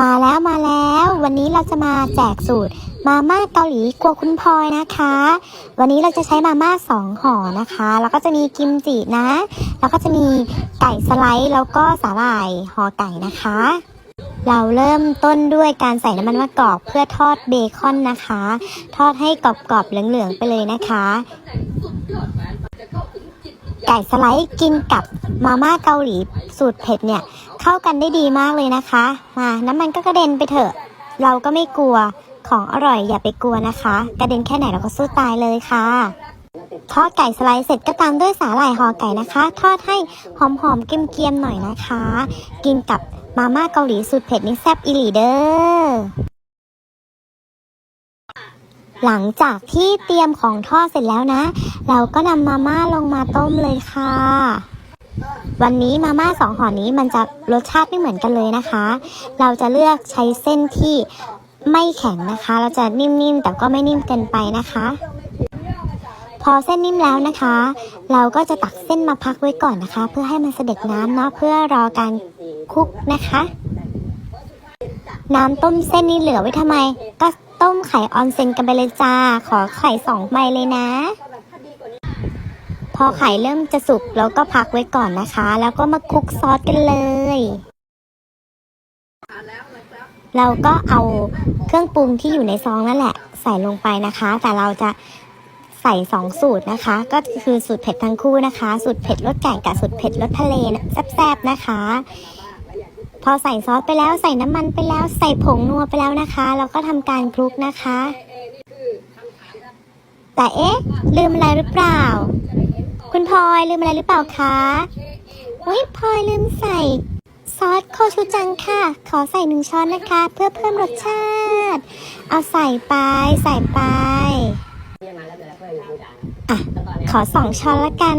มาแล้วมาแล้ว วันนี้เราจะมาแจกสูตร มาม่าเกาหลีครัวคุณพลอยนะคะ วันนี้เราจะใช้มาม่าสองห่อนะคะ แล้วก็จะมีกิมจินะ แล้วก็จะมีไก่สไลด์แล้วก็สาหร่ายห่อไก่นะคะ เราเริ่มต้นด้วยการใส่น้ำมันมะกอกเพื่อทอดเบคอนนะคะ ทอดให้กรอบๆเหลืองๆไปเลยนะคะ ไก่สไลด์กินกับมาม่าเกาหลีสูตรเผ็ดเนี่ย เข้ากันได้ดีมากเลยนะคะ มาน้ำมันก็กระเด็นไปเถอะ เราก็ไม่กลัวของอร่อยอย่าไปกลัวนะคะ กระเด็นแค่ไหนเราก็สู้ตายเลยค่ะทอดไก่สไลด์เสร็จก็ตามด้วยสาหร่ายห่อไก่นะคะ ทอดให้หอมๆเกรียมๆหน่อยนะคะ กินกับมาม่าเกาหลีสูตรเผ็ดนี่แซ่บอีหลีเด้อ หลังจากที่เตรียมของทอดเสร็จแล้วนะ เราก็นำมาม่าลงมาต้มเลยค่ะ วันนี้มาม่าสองห่อนี้มันจะรสชาติไม่เหมือนกันเลยนะคะ เราจะเลือกใช้เส้นที่ไม่แข็งนะคะ เราจะนิ่มๆ แต่ก็ไม่นิ่มเกินไปนะคะ พอเส้นนิ่มแล้วนะคะ เราก็จะตักเส้นมาพักไว้ก่อนนะคะ เพื่อให้มันเสด็จน้ำเนาะเพื่อรอการคุกนะคะ น้ำต้มเส้นนี้เหลือไว้ทำไม ก็ ต้มไข่ออนเซนกันไปเลยจ้า ขอไข่สองใบเลยนะ พอไข่เริ่มจะสุกเราก็พักไว้ก่อนนะคะ แล้วก็มาคลุกซอสกันเลย เราก็เอาเครื่องปรุงที่อยู่ในซองนั่นแหละ ใส่ลงไปนะคะ แต่เราจะใส่สองสูตรนะคะ ก็คือสูตรเผ็ดทั้งคู่นะคะ สูตรเผ็ดรสไก่กับสูตรเผ็ดรสทะเลแซ่บๆนะคะ พอใส่ซอสไปแล้วใส่น้ำมันไปแล้วใส่ผงนัวไปแล้วนะคะเราก็ทำการคลุกนะคะ แต่เอ๊ะ ลืมอะไรหรือเปล่า คุณพลอยลืมอะไรหรือเปล่าคะเฮ้ยพลอยลืมใส่ซอสโคชูจังค่ะ ขอใส่หนึ่งช้อนนะคะ เพื่อเพิ่มรสชาติ เอาใส่ไปใส่ไปอะขอสองช้อนละกัน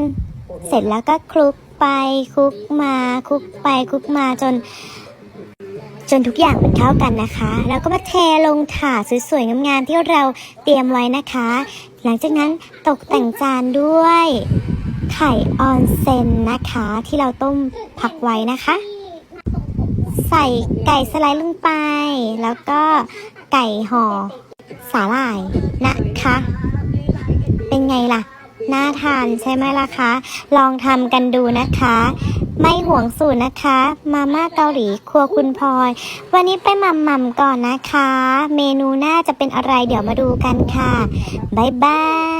เสร็จแล้วก็คลุก ไปคลุกมาคลุกไปคลุกมาจน จนทุกอย่างมันเข้ากันนะคะ แล้วก็มาเทลงถาดสวยๆงามๆที่เราเตรียมไว้นะคะ หลังจากนั้นตกแต่งจานด้วยไข่ออนเซนนะคะ ที่เราต้มผักไว้นะคะ ใส่ไก่สไลด์ลงไป แล้วก็ไก่ห่อสาหร่ายนะคะ เป็นไงล่ะ น่าทานใช่ไหมล่ะคะ ลองทำกันดูนะคะ ไม่ห่วงสูตรนะคะ มาม่าเกาหลีครัวคุณพลอย วันนี้ไปมัมมัมก่อนนะคะ เมนูหน้าจะเป็นอะไรเดี๋ยวมาดูกันค่ะ บ๊ายบาย